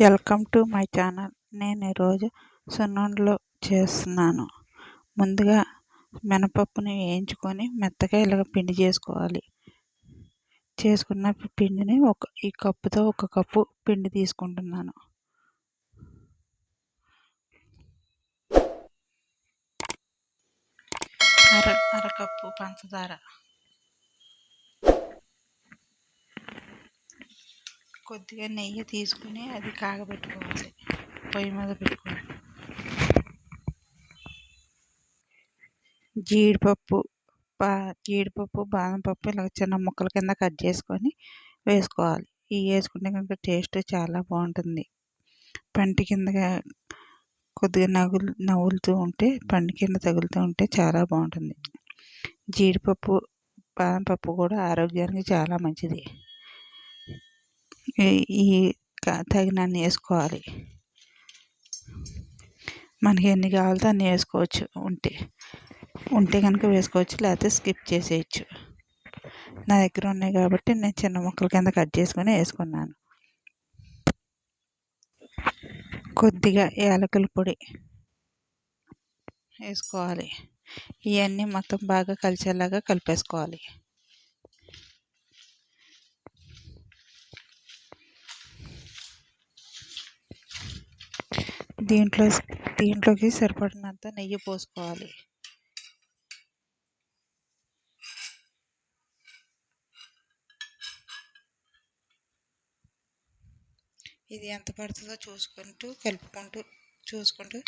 Welcome to my channel. నేను ఈరోజు సున్నుండలు చేస్తున్నాను. ముందుగా మినపప్పుని వేయించుకొని మెత్తగా ఇలాగ పిండి చేసుకోవాలి. చేసుకున్న పిండిని ఒక ఈ కప్పుతో ఒక కప్పు పిండి తీసుకుంటున్నాను. అర అరకప్పు పంచదార. కొద్దిగా నెయ్యి తీసుకుని అది కాగబెట్టుకోవాలి పొయ్యి మీద పెట్టుకోవాలి. జీడిపప్పు బా జీడిపప్పు బాదం పప్పు ఇలా చిన్న ముక్కల కింద కట్ చేసుకొని వేసుకోవాలి. ఇవి వేసుకుంటే కనుక టేస్ట్ చాలా బాగుంటుంది. పంటి కిందగా కొద్దిగా నవ్వులు నవ్వులుతూ ఉంటే పంటి కింద తగులుతూ ఉంటే చాలా బాగుంటుంది. జీడిపప్పు బాదం పప్పు కూడా ఆరోగ్యానికి చాలా మంచిది. ఈ తగినన్ని వేసుకోవాలి. మనకి ఎన్ని కావాలితే అన్ని వేసుకోవచ్చు ఉంటే. ఉంటే కనుక వేసుకోవచ్చు లేకపోతే స్కిప్ చేసేయచ్చు. నా దగ్గర ఉన్నాయి కాబట్టి నేను చిన్న ముక్కల కింద కట్ చేసుకొని వేసుకున్నాను. కొద్దిగా యాలకుల పొడి వేసుకోవాలి. ఇవన్నీ మొత్తం బాగా కలిసేలాగా కలిపేసుకోవాలి. దీంట్లో దీంట్లోకి సరిపడినంత నెయ్యి పోసుకోవాలి. ఇది ఎంత పడుతుందో చూసుకుంటూ కలుపుకుంటూ చూసుకుంటూ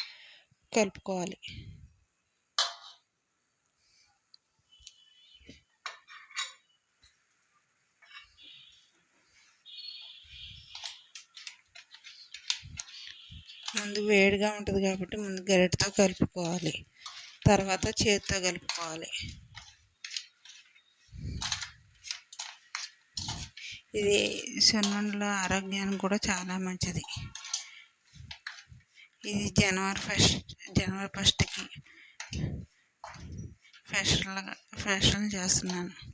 కలుపుకోవాలి. ముందు వేడిగా ఉంటుంది కాబట్టి ముందు గరిటతో కలుపుకోవాలి. తర్వాత చేతితో కలుపుకోవాలి. ఇది సున్నుండల ఆరోగ్యానికి కూడా చాలా మంచిది. ఇది జనవరి ఫస్ట్ జనవరి ఫస్ట్కి ఫెషల్ ఫెషల్ చేస్తున్నాను.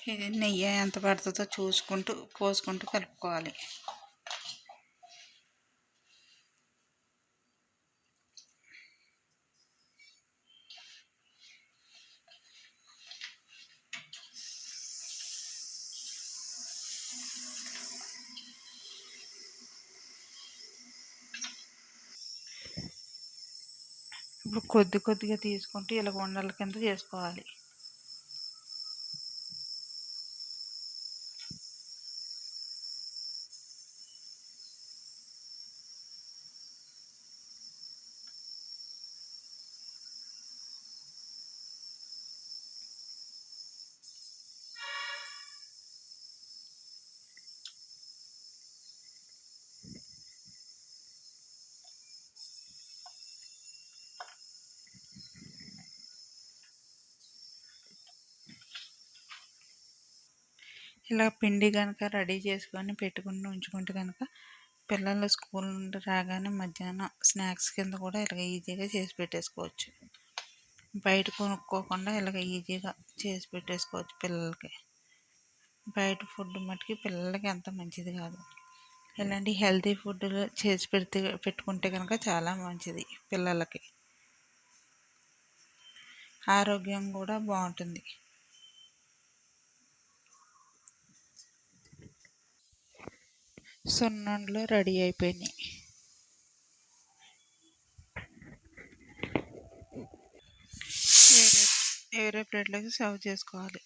ఇది నెయ్యి ఎంత పడుతుందో చూసుకుంటూ పోసుకుంటూ కలుపుకోవాలి. ఇప్పుడు కొద్ది కొద్దిగా తీసుకుంటూ ఇలా ఉండల కింద చేసుకోవాలి. ఇలా పిండి కనుక రెడీ చేసుకొని పెట్టుకుని ఉంచుకుంటే కనుక పిల్లలు స్కూల్ నుండి రాగానే మధ్యాహ్నం స్నాక్స్ కింద కూడా ఇలాగ ఈజీగా చేసి పెట్టేసుకోవచ్చు. బయట కొనుక్కోకుండా ఇలాగ ఈజీగా చేసి పెట్టేసుకోవచ్చు పిల్లలకి. బయట ఫుడ్ మట్టుకి పిల్లలకి అంత మంచిది కాదు. ఇలాంటి హెల్తీ ఫుడ్ చేసి పెడితే పెట్టుకుంటే కనుక చాలా మంచిది పిల్లలకి. ఆరోగ్యం కూడా బాగుంటుంది. సున్నుండలు రెడీ అయిపోయినాయి. వేరే వేరే ప్లేట్లోకి సర్వ్ చేసుకోవాలి.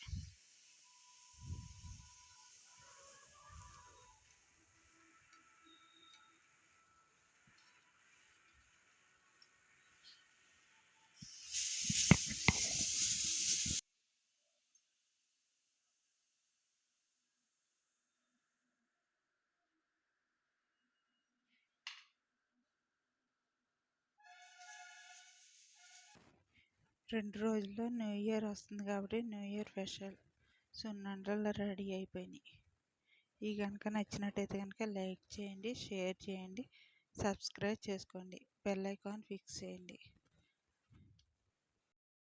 రెండు రోజుల్లో న్యూ ఇయర్ వస్తుంది కాబట్టి న్యూ ఇయర్ స్పెషల్. సున్నుండలు రెడీ అయిపోయినాయి. ఈ కనుక నచ్చినట్టయితే కనుక లైక్ చేయండి షేర్ చేయండి సబ్స్క్రైబ్ చేసుకోండి. బెల్ ఐకాన్ ఫిక్స్ చేయండి.